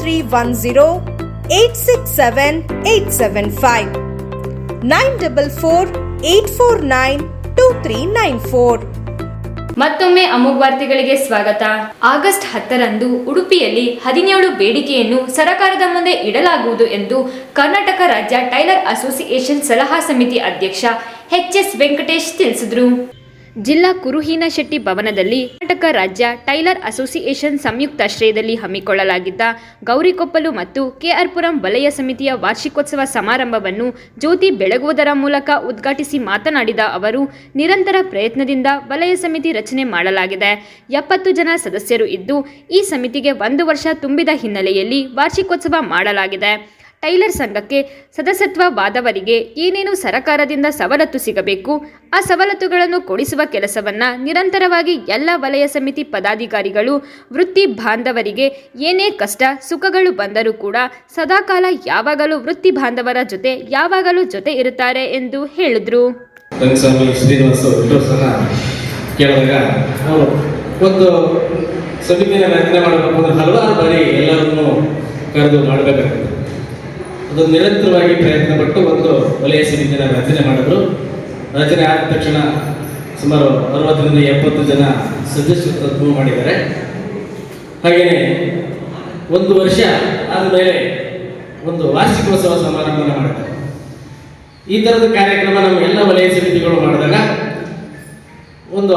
three one eight six seven seven five nine double four four nine two three nine four ಮತ್ತೊಮ್ಮೆ ಅಮೋಘ್ ವಾರ್ತೆಗಳಿಗೆ ಸ್ವಾಗತ. August ಹತ್ತರಂದು ಉಡುಪಿಯಲ್ಲಿ ಹದಿನೇಳು ಬೇಡಿಕೆಯನ್ನು ಸರಕಾರದ ಮುಂದೆ ಇಡಲಾಗುವುದು ಎಂದು ಕರ್ನಾಟಕ ರಾಜ್ಯ ಟೈಲರ್ ಅಸೋಸಿಯೇಷನ್ ಸಲಹಾ ಸಮಿತಿ ಅಧ್ಯಕ್ಷ ಎಚ್ ಎಸ್ ವೆಂಕಟೇಶ್ ತಿಳಿಸಿದರು. ಜಿಲ್ಲಾ ಕುರುಹೀನ ಶೆಟ್ಟಿ ಭವನದಲ್ಲಿ ಕರ್ನಾಟಕ ರಾಜ್ಯ ಟೈಲರ್ ಅಸೋಸಿಯೇಷನ್ ಸಂಯುಕ್ತಾಶ್ರಯದಲ್ಲಿ ಹಮ್ಮಿಕೊಳ್ಳಲಾಗಿದ್ದ ಗೌರಿಕೊಪ್ಪಲು ಮತ್ತು ಕೆಆರ್ಪುರಂ ವಲಯ ಸಮಿತಿಯ ವಾರ್ಷಿಕೋತ್ಸವ ಸಮಾರಂಭವನ್ನು ಜ್ಯೋತಿ ಬೆಳಗುವುದರ ಮೂಲಕ ಉದ್ಘಾಟಿಸಿ ಮಾತನಾಡಿದ ಅವರು, ನಿರಂತರ ಪ್ರಯತ್ನದಿಂದ ವಲಯ ಸಮಿತಿ ರಚನೆ ಮಾಡಲಾಗಿದೆ. ಎಪ್ಪತ್ತು ಜನ ಸದಸ್ಯರು ಇದ್ದು, ಈ ಸಮಿತಿಗೆ ಒಂದು ವರ್ಷ ತುಂಬಿದ ಹಿನ್ನೆಲೆಯಲ್ಲಿ ವಾರ್ಷಿಕೋತ್ಸವ ಮಾಡಲಾಗಿದೆ. ಟೈಲರ್ ಸಂಘಕ್ಕೆ ಸದಸ್ಯತ್ವವಾದವರಿಗೆ ಏನೇನು ಸರಕಾರದಿಂದ ಸವಲತ್ತು ಸಿಗಬೇಕು, ಆ ಸವಲತ್ತುಗಳನ್ನು ಕೊಡಿಸುವ ಕೆಲಸವನ್ನ ನಿರಂತರವಾಗಿ ಎಲ್ಲ ವಲಯ ಸಮಿತಿ ಪದಾಧಿಕಾರಿಗಳು, ವೃತ್ತಿ ಬಾಂಧವರಿಗೆ ಏನೇ ಕಷ್ಟ, ಸುಖಗಳು ಬಂದರೂ ಕೂಡ ಸದಾಕಾಲ ಯಾವಾಗಲೂ ವೃತ್ತಿ ಬಾಂಧವರ ಜೊತೆ, ಯಾವಾಗಲೂ ಜೊತೆ ಇರುತ್ತಾರೆ ಎಂದು ಹೇಳಿದ್ರು. ಒಂದು ಸಮಿತಿನ ರಚನೆ ಮಾಡಬೇಕು ಹಲವಾರು ಬಾರಿ ಎಲ್ಲರನ್ನೂ ಕರೆದು ಮಾಡಬೇಕಾಗ್ತದೆ. ಅದು ನಿರಂತರವಾಗಿ ಪ್ರಯತ್ನ ಪಟ್ಟು ಒಂದು ವಲಯ ಸಮಿತಿಯನ್ನು ರಚನೆ ಮಾಡಿದ್ರು. ರಚನೆ ಆದ ತಕ್ಷಣ ಸುಮಾರು ಅರವತ್ತರಿಂದ ಎಪ್ಪತ್ತು ಜನ ಸದಸ್ಯರು ಮಾಡಿದ್ದಾರೆ. ಹಾಗೆಯೇ ಒಂದು ವರ್ಷ ಆದಮೇಲೆ ಒಂದು ವಾರ್ಷಿಕೋತ್ಸವ ಸಮಾರಂಭನ ಮಾಡಿದ್ದಾರೆ. ಈ ಥರದ ಕಾರ್ಯಕ್ರಮ ನಮ್ಮ ಎಲ್ಲ ವಲಯ ಸಮಿತಿಗಳು ಮಾಡಿದಾಗ ಒಂದು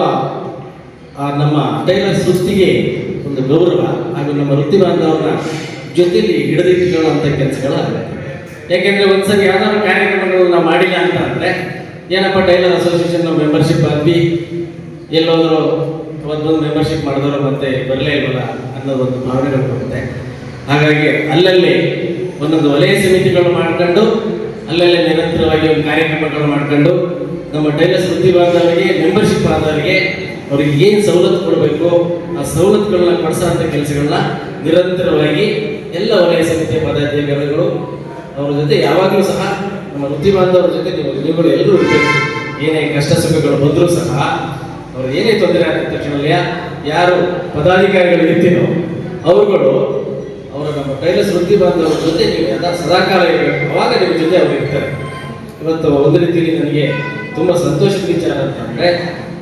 ನಮ್ಮ ಟೈಲರ್ ಸೃಷ್ಟಿಗೆ ಒಂದು ಗೌರವ ಹಾಗೂ ನಮ್ಮ ವೃತ್ತಿ ಬಾಂಧವರ ಜೊತೆಲಿ ಹಿಡಿದಿಟ್ಟುಕೊಳ್ಳುವಂಥ ಕೆಲಸಗಳಾಗುತ್ತೆ ಯಾಕೆಂದರೆ ಒಂದ್ಸರಿ ಯಾವ್ದಾದ್ರು ಕಾರ್ಯಕ್ರಮಗಳು ನಾವು ಮಾಡಿಲ್ಲ ಅಂತ ಅಂದರೆ ಏನಪ್ಪ ಟೈಲರ್ ಅಸೋಸಿಯೇಷನ್ ಮೆಂಬರ್ಶಿಪ್ ಆದ್ವಿ ಎಲ್ಲೋದ್ರು ಒಂದೊಂದು ಮೆಂಬರ್ಶಿಪ್ ಮಾಡಿದವರು ಮತ್ತೆ ಬರಲೇ ಇಲ್ವಲ್ಲ ಅನ್ನೋ ಒಂದು ಭಾವನೆಗಳು ಬರುತ್ತೆ ಹಾಗಾಗಿ ಅಲ್ಲಲ್ಲಿ ಒಂದೊಂದು ವಲಯ ಸಮಿತಿಗಳು ಮಾಡ್ಕೊಂಡು ಅಲ್ಲಲ್ಲೇ ನಿರಂತರವಾಗಿ ಒಂದು ಕಾರ್ಯಕ್ರಮಗಳು ಮಾಡ್ಕೊಂಡು ನಮ್ಮ ಟೈಲರ್ಸ್ ವೃತ್ತಿ ಮೆಂಬರ್ಶಿಪ್ ಆದವರಿಗೆ ಅವ್ರಿಗೆ ಏನು ಸವಲತ್ತು ಕೊಡಬೇಕು, ಆ ಸವಲತ್ತುಗಳನ್ನ ಕೊಡಿಸೋ ಕೆಲಸಗಳನ್ನ ನಿರಂತರವಾಗಿ ಎಲ್ಲ ವಲಯ ಸಮಿತಿಯ ಪದಾಧಿಕಾರಿಗಳು ಅವ್ರ ಜೊತೆ ಯಾವಾಗಲೂ ಸಹ ನಮ್ಮ ವೃತ್ತಿ ಬಾಂಧವರ ಜೊತೆ ನೀವು ನೀವುಗಳು ಎಲ್ಲರೂ ಇರಬೇಕು. ಏನೇ ಕಷ್ಟ ಸುಖಗಳು ಬಂದರೂ ಸಹ ಅವ್ರು ಏನೇ ತೊಂದರೆ ಆಗಿದ ತಕ್ಷಣ ಯಾರು ಪದಾಧಿಕಾರಿಗಳು ಇರ್ತೀನೋ ಅವರುಗಳು ಅವರ ನಮ್ಮ ಟೈಲರ್ಸ್ ವೃತ್ತಿ ಬಾಂಧವರ ಜೊತೆ ನೀವು ಎಲ್ಲ ಸದಾಕಾಲ ಇರಬೇಕು. ಅವಾಗ ನಿಮ್ಮ ಜೊತೆ ಅವರು ಇರ್ತಾರೆ. ಇವತ್ತು ಒಂದು ರೀತಿಯಲ್ಲಿ ನನಗೆ ತುಂಬ ಸಂತೋಷದ ವಿಚಾರ ಅಂತಂದರೆ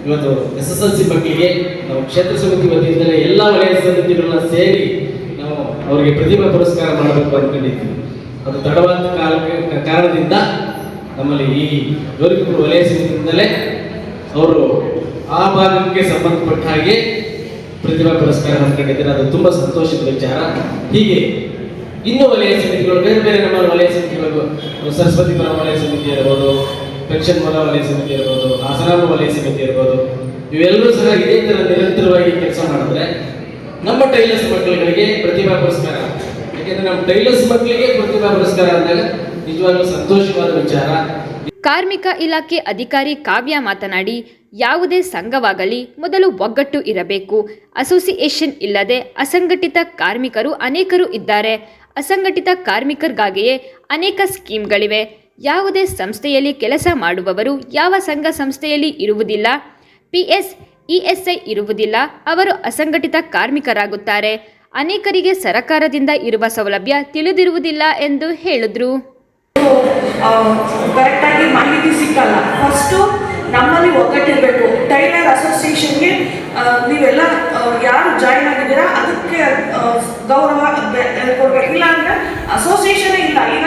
ಇವತ್ತು ಎಸ್ ಎಸ್ ಎಲ್ ಸಿ ಮಕ್ಕಳಿಗೆ ನಾವು ಕ್ಷೇತ್ರ ಸಮಿತಿ ವತಿಯಿಂದಲೇ ಎಲ್ಲ ವಲಯ ಸಮಿತಿಗಳನ್ನ ಸೇರಿ ನಾವು ಅವರಿಗೆ ಪ್ರತಿಭಾ ಪುರಸ್ಕಾರ ಮಾಡಬೇಕು ಅಂದ್ಕೊಂಡಿದ್ದೀವಿ. ಅದು ತಡವಾದ ಕಾಲಕ್ಕೆ ಕಾರಣದಿಂದ ನಮ್ಮಲ್ಲಿ ಈ ಜೋರಿಪುರ ವಲಯ ಸಮಿತಿಯಿಂದಲೇ ಅವರು ಆ ಭಾಗಕ್ಕೆ ಸಂಬಂಧಪಟ್ಟ ಹಾಗೆ ಪ್ರತಿಭಾ ಪುರಸ್ಕಾರ ಹಮ್ಮಿಕೊಂಡಿದ್ದಾರೆ ಅದು ತುಂಬ ಸಂತೋಷದ ವಿಚಾರ. ಹೀಗೆ ಇನ್ನೂ ವಲಯ ಸಮಿತಿಗಳು, ಬೇರೆ ಬೇರೆ ನಮ್ಮ ವಲಯ ಸಮಿತಿಗಳು ಸರಸ್ವತಿಪುರ ವಲಯ ಸಮಿತಿ ಇರ್ಬೋದು, ಪೆನ್ಷನ್ ಮೊಲ ವಲಯ ಸಮಿತಿ ಇರ್ಬೋದು ಹಾಸನಾಮ ವಲಯ ಸಮಿತಿ ಇರ್ಬೋದು, ಇವೆಲ್ಲರೂ ಸಹ ಇದೇ ಥರ ನಿರಂತರವಾಗಿ ಕೆಲಸ ಮಾಡಿದ್ರೆ ನಮ್ಮ ಟೈಲರ್ಸ್ ಮಕ್ಕಳುಗಳಿಗೆ ಪ್ರತಿಭಾ ಪುರಸ್ಕಾರ ಕಾರ್ಮಿಕ ಇಲಾಖೆ ಅಧಿಕಾರಿ ಕಾವ್ಯ ಮಾತನಾಡಿ, ಯಾವುದೇ ಸಂಘವಾಗಲಿ ಮೊದಲು ಒಗ್ಗಟ್ಟು ಇರಬೇಕು. ಅಸೋಸಿಯೇಷನ್ ಇಲ್ಲದೆ ಅಸಂಘಟಿತ ಕಾರ್ಮಿಕರು ಅನೇಕರು ಇದ್ದಾರೆ. ಅಸಂಘಟಿತ ಕಾರ್ಮಿಕರಿಗಾಗಿಯೇ ಅನೇಕ ಸ್ಕೀಮ್ಗಳಿವೆ. ಯಾವುದೇ ಸಂಸ್ಥೆಯಲ್ಲಿ ಕೆಲಸ ಮಾಡುವವರು ಯಾವ ಸಂಘ ಸಂಸ್ಥೆಯಲ್ಲಿ ಇರುವುದಿಲ್ಲ. ಪಿಎಸ್ ಇಎಸ್ಐ ಇರುವುದಿಲ್ಲ. ಅವರು ಅಸಂಘಟಿತ ಕಾರ್ಮಿಕರಾಗುತ್ತಾರೆ. ಅನೇಕರಿಗೆ ಸರಕಾರದಿಂದ ಇರುವ ಸೌಲಭ್ಯ ತಿಳಿದಿರುವುದಿಲ್ಲ ಎಂದು ಹೇಳಿದ್ರು. ಕರೆಕ್ಟಾಗಿ ಮಾಹಿತಿ ಸಿಕ್ಕಲ್ಲ. ಫಸ್ಟು ನಮ್ಮಲ್ಲಿ ಒಗ್ಗಟ್ಟಿರಬೇಕು. ಟೈಲರ್ ಅಸೋಸಿಯೇಷನ್ಗೆ ನೀವೆಲ್ಲ ಯಾರು ಜಾಯಿನ್ ಆಗಿದ್ದೀರಾ, ಅದಕ್ಕೆ ಗೌರವ ಕೊಡ್ಬೇಕು ಇಲ್ಲ ಅಂದರೆ ಅಸೋಸಿಯೇಷನೇ ಇಲ್ಲ. ಈಗ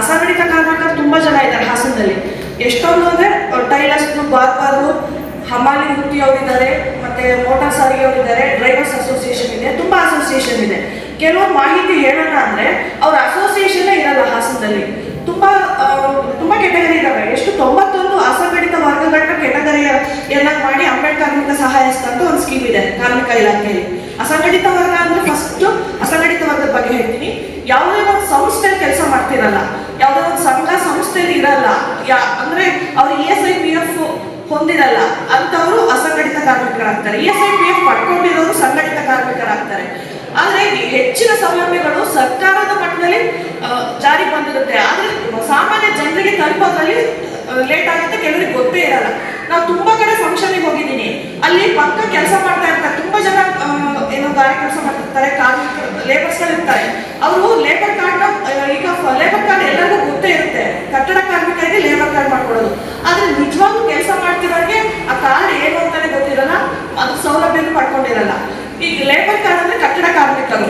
ಅಸಂಘಟಿತ ಕಾರ್ಮಿಕರು ತುಂಬ ಜನ ಇದ್ದಾರೆ ಹಾಸನದಲ್ಲಿ. ಎಷ್ಟೊಂದು ಅಂದರೆ ಹಮಾಲಿ ವೃತ್ತಿಯವರಿದ್ದಾರೆ ಮತ್ತೆ ಮೋಟಾರ್ ಸಾರಿಗೆ ಅವರಿದ್ದಾರೆ ಡ್ರೈವರ್ಸ್ ಅಸೋಸಿಯೇಷನ್ ಇದೆ, ತುಂಬಾ ಅಸೋಸಿಯೇಷನ್ ಇದೆ. ಕೆಲವು ಮಾಹಿತಿ ಹೇಳೋಣ ಅಂದ್ರೆ, ಅವ್ರ ಅಸೋಸಿಯೇಷನ್ ಇರಲ್ಲ ಹಾಸನದಲ್ಲಿ. ತುಂಬಾ ತುಂಬಾ ಕೆಟಗರಿ ಇದಾವೆ. ಎಷ್ಟು ತೊಂಬತ್ತೊಂದು ಅಸಂಘಟಿತ ವರ್ಗಗಳನ್ನ ಎಲ್ಲ ಮಾಡಿ ಅಂಬೇಡ್ಕರ್ ಕಾರ್ಮಿಕ ಸಹಾಯ ಅಂತ ಒಂದು ಸ್ಕೀಮ್ ಇದೆ, ಕಾರ್ಮಿಕ ಇಲಾಖೆಯಲ್ಲಿ. ಅಸಂಘಟಿತ ವರ್ಗ ಅಂದ್ರೆ ಫಸ್ಟ್ ಅಸಂಘಟಿತ ವರ್ಗದ ಬಗ್ಗೆ ಹೇಳ್ತೀನಿ. ಯಾವುದೇ ಒಂದು ಸಂಸ್ಥೆಯಲ್ಲಿ ಕೆಲಸ ಮಾಡ್ತಿರಲ್ಲ, ಯಾವುದೇ ಒಂದು ಸಂಘ ಸಂಸ್ಥೆಯಲ್ಲಿ ಇರಲ್ಲ, ಯಾ, ಅಂದ್ರೆ ಅವ್ರ E S I P F ಹೊಂದಿರಲ್ಲ. ಅಂತವರು ಅಸಂಘಟಿತ ಕಾರ್ಮಿಕರಾಗ್ತಾರೆ. E S I P F ಪಡ್ಕೊಂಡಿರೋರು ಸಂಘಟಿತ ಕಾರ್ಮಿಕರಾಗ್ತಾರೆ. ಆದ್ರೆ ಹೆಚ್ಚಿನ ಸೌಲಭ್ಯಗಳು ಸರ್ಕಾರದ ಮಟ್ಟದಲ್ಲಿ ಜಾರಿ ಬಂದಿರುತ್ತೆ. ಆದ್ರೆ ಸಾಮಾನ್ಯ ಜನರಿಗೆ ತಲುಪೋದ್ರಲ್ಲಿ ಲೇಟ್ ಆಗುತ್ತೆ, ಕೆಲವರಿಗೆ ಗೊತ್ತೇ ಇರಲ್ಲ. ನಾವು ತುಂಬಾ ಕಡೆ ಫಂಕ್ಷನ್ಗೆ ಹೋಗಿದ್ದೀನಿ. ಅಲ್ಲಿ ಪಕ್ಕ ಕೆಲಸ ಮಾಡ್ತಾ ಇರ್ತಾರೆ. ತುಂಬಾ ಜನ ಗಾಡಿ ಕೆಲಸ ಮಾಡ್ತಿರ್ತಾರೆ ಲೇಬರ್ಸ್ಗಳು ಇರ್ತಾರೆ. ಅವರು ಲೇಬರ್ ಕಾರ್ಡ್ ಈಗ ಲೇಬರ್ ಕಾರ್ಡ್ ಎಲ್ಲರಿಗೂ ಗೊತ್ತೇ ಇರುತ್ತೆ. ಕಟ್ಟಡ ಕಾರ್ಮಿಕರಿಗೆ ಲೇಬರ್ ಕಾರ್ಡ್ ಮಾಡ್ಕೊಡೋದು. ಆದ್ರೆ ನಿಜವಾಗ್ಲೂ ಕೆಲಸ ಮಾಡ್ತಿರೋರಿಗೆ ಆ ಕಾರ್ಡ್ ಏನು ಅಂತಾನೆ ಗೊತ್ತಿರಲ್ಲ. ಅದು ಸೌಲಭ್ಯನೂ ಪಡ್ಕೊಂಡಿರಲ್ಲ. ಈಗ ಲೇಬರ್ ಕಾರ್ಡ್ ಅಂದ್ರೆ ಕಟ್ಟಡ ಕಾರ್ಮಿಕರು.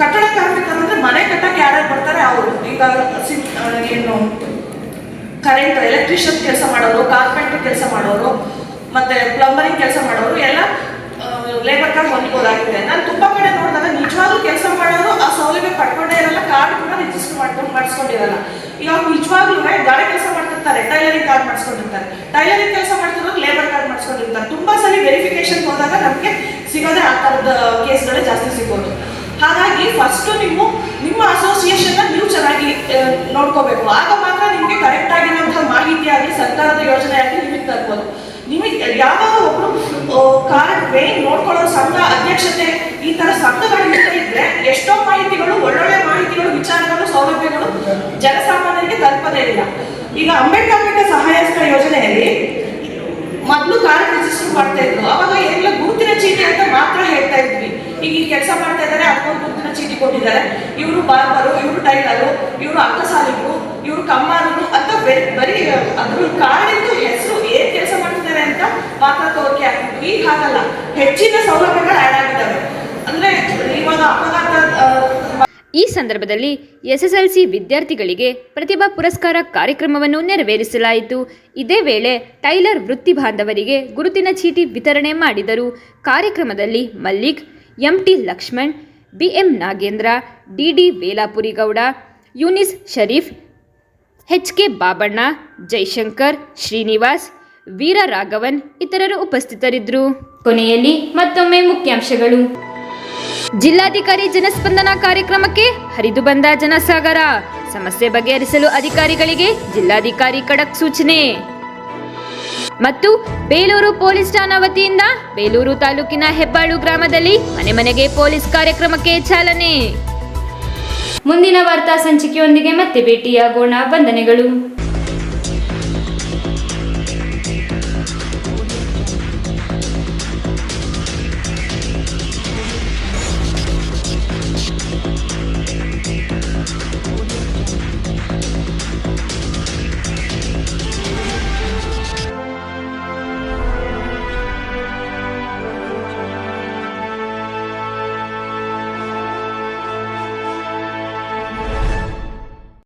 ಕಟ್ಟಡ ಕಾರ್ಮಿಕರು ಅಂದ್ರೆ ಮನೆ ಕಟ್ಟಕ್ಕೆ ಯಾರ್ಯಾರು ಬರ್ತಾರೆ? ಅವರು. ಈಗ ಏನು ಕರೆಂಟ್ ಎಲೆಕ್ಟ್ರಿಷಿಯನ್ ಕೆಲಸ ಮಾಡೋರು ಕಾರ್ಪೆಂಟರ್ ಕೆಲಸ ಮಾಡೋರು, ಮತ್ತೆ ಪ್ಲಂಬರಿಂಗ್ ಕೆಲಸ ಮಾಡೋರು, ಎಲ್ಲ ಲೇಬರ್ ಕಾರ್ಡ್ ಹೊಂದ್ಬೋದಾಗಿದೆ ನಾನು ತುಂಬಾ ಕಡೆ ನೋಡಿದಾಗ ನಿಜವಾಗ್ಲೂ ಕೆಲಸ ಮಾಡೋರು ಆ ಸೌಲಭ್ಯ ಪಡ್ಕೊಂಡೇ ಇರಲ್ಲ, ಕಾರ್ಡ್ ಕೂಡ ರಿಜಿಸ್ಟರ್ ಮಾಡ್ಕೊಂಡು ಮಾಡಿಸ್ಕೊಂಡಿರಲ್ಲ. ಈಗ ಅವ್ರು ನಿಜವಾಗ್ಲೂ ಗಾಡಿ ಕೆಲಸ ಮಾಡ್ತಿರ್ತಾರೆ ಟೈಲರಿಂಗ್ ಕಾರ್ಡ್ ಮಾಡಿಸ್ಕೊಂಡಿರ್ತಾರೆ. ಟೈಲರಿಂಗ್ ಕೆಲಸ ಮಾಡ್ತಿರೋರು ಲೇಬರ್ ಕಾರ್ಡ್ ಮಾಡಿಸ್ಕೊಂಡಿರ್ತಾರೆ. ತುಂಬಾ ಸಲ ವೆರಿಫಿಕೇಶನ್ ಹೋದಾಗ ನಮಗೆ ಸಿಗೋದೇ ಆ ಥರದ ಕೇಸ್ಗಳೇ ಜಾಸ್ತಿ ಸಿಗೋದು ಹಾಗಾಗಿ ಫಸ್ಟ್ ನೀವು ನಿಮ್ಮ ಅಸೋಸಿಯೇಷನ್ ನೀವು ಚೆನ್ನಾಗಿ ನೋಡ್ಕೋಬೇಕು. ಆಗ ಮಾತ್ರ ನಿಮಗೆ ಕರೆಕ್ಟ್ ಆಗಿರುವಂತಹ ಮಾಹಿತಿ ಆಗಲಿ, ಸರ್ಕಾರದ ಯೋಜನೆ ಆಗಲಿ ನಿಮಗೆ ತರ್ಬೋದು. ನಿಮಗೆ ಯಾವಾಗ ಒಬ್ರು ಮೇನ್ ನೋಡ್ಕೊಳ್ಳೋ ಸಂಘ ಅಧ್ಯಕ್ಷತೆ, ಈ ತರ ಸಂಘಗಳಿಂದ ಇದ್ರೆ ಎಷ್ಟೋ ಮಾಹಿತಿಗಳು, ಒಳ್ಳೊಳ್ಳೆ ಮಾಹಿತಿಗಳು, ವಿಚಾರಗಳು, ಸೌಲಭ್ಯಗಳು ಜನಸಾಮಾನ್ಯರಿಗೆ ತಲುಪದೇ ಇಲ್ಲ. ಈಗ ಅಂಬೇಡ್ಕರ್ ಬೇಟೆ ಸಹಾಯಕ ಯೋಜನೆಯಲ್ಲಿ ಮೊದಲು ಕಾರ್ಡ್ ರಿಜಿಸ್ಟರ್ ಮಾಡ್ತಾ ಇದ್ರು. ಅವಾಗ ಎಲ್ಲ ಗುರುತಿನ ಚೀಟಿ ಅಂತ ಮಾತ್ರ ಹೇಳ್ತಾ ಇದ್ವಿ. ಈಗ ಈ ಕೆಲಸ ಮಾಡ್ತಾ ಇದ್ದಾರೆ, ಅದಕ್ಕೊಂದು ಗುರುತಿನ ಚೀಟಿ ಕೊಟ್ಟಿದ್ದಾರೆ. ಇವರು ಬಾರ್ಬರು, ಇವರು ಟೈಲರು, ಇವರು ಅಕ್ಕಸಾಲಿಗರು ಇವರು ಕಮ್ಮಾರರು ಅಂತ ಬರೀ ಅದ್ರ ಕಾರ್ಡಿಂದು ಹೆಸರು ಏನ್ ಕೆಲಸ ಮಾಡ್ತಿದ್ದಾರೆ ಅಂತ ಮಾತ್ರ ತೋರಿಕೆ ಆಗ್ತಿತ್ತು ಈಗ ಹಾಗಲ್ಲ. ಹೆಚ್ಚಿನ ಸೌಲಭ್ಯಗಳು ಆ್ಯಡ್ ಆಗಿದ್ದಾವೆ ಅಂದ್ರೆ ಇವಾಗ ಅಪಘಾತ ಈ ಸಂದರ್ಭದಲ್ಲಿ ಎಸ್ಎಸ್ಎಲ್ಸಿ ವಿದ್ಯಾರ್ಥಿಗಳಿಗೆ ಪ್ರತಿಭಾ ಪುರಸ್ಕಾರ ಕಾರ್ಯಕ್ರಮವನ್ನು ನೆರವೇರಿಸಲಾಯಿತು. ಇದೇ ವೇಳೆ ಟೈಲರ್ ವೃತ್ತಿ ಬಾಂಧವರಿಗೆ ಗುರುತಿನ ಚೀಟಿ ವಿತರಣೆ ಮಾಡಿದರು. ಕಾರ್ಯಕ್ರಮದಲ್ಲಿ Mallik, MT Lakshman, BM Nagendra, DD Velapuri Gowda Yunus Sharif H K Babanna, Jaishankar, Srinivas Veera Raghavan ಇತರರು ಉಪಸ್ಥಿತರಿದ್ದರು. ಕೊನೆಯಲ್ಲಿ ಮತ್ತೊಮ್ಮೆ ಮುಖ್ಯಾಂಶಗಳು. ಜಿಲ್ಲಾಧಿಕಾರಿ ಜನಸ್ಪಂದನ ಕಾರ್ಯಕ್ರಮಕ್ಕೆ ಹರಿದು ಬಂದ ಜನಸಾಗರ. ಸಮಸ್ಯೆ ಬಗೆಹರಿಸಲು ಅಧಿಕಾರಿಗಳಿಗೆ ಜಿಲ್ಲಾಧಿಕಾರಿ ಖಡಕ್ ಸೂಚನೆ. ಮತ್ತು ಬೇಲೂರು ಪೊಲೀಸ್ ಠಾಣಾ ವತಿಯಿಂದ ಬೇಲೂರು ತಾಲೂಕಿನ ಹೆಬ್ಬಾಳು ಗ್ರಾಮದಲ್ಲಿ ಮನೆ ಮನೆಗೆ ಪೊಲೀಸ್ ಕಾರ್ಯಕ್ರಮಕ್ಕೆ ಚಾಲನೆ. ಮುಂದಿನ ವಾರ್ತಾ ಸಂಚಿಕೆಯೊಂದಿಗೆ ಮತ್ತೆ ಭೇಟಿಯಾಗೋಣ. ವಂದನೆಗಳು.